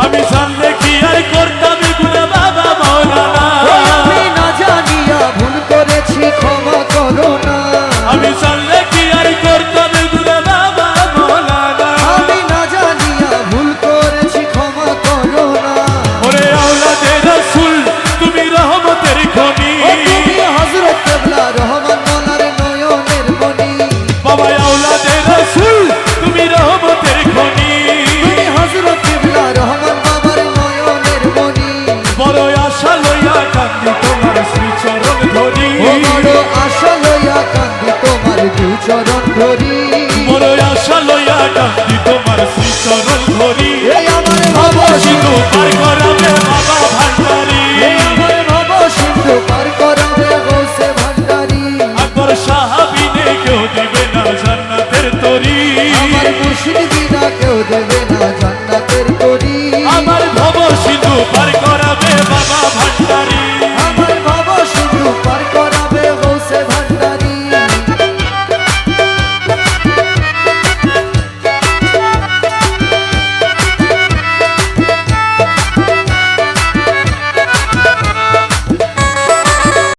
আমি জানলে কি আর করতাম গুনা বাবা মৌলানা আমি না জানিয়া ভুল করেছি ক্ষমা করো না। আমি জানলে কি আর করতাম গুনা বাবা মৌলানা আমি না জানিয়া ভুল করেছি ক্ষমা করো না। ওরে আওলাদে রাসূল তুমি রহমতের খনি। চরণ ধরি। মোর আশা লইয়া ডাকি তোমার শ্রী চরণ ধরি। এই আমার ভব সিন্ধু পার করাবে বাবা ভান্ডারি। এই আমার ভব সিন্ধু পার করাবে হোসে ভান্ডারি। আকবর সাহাবিনে কেউ দেবে না জান্নাতের তরি। আমার মুর্শিদ কেউ দেবে না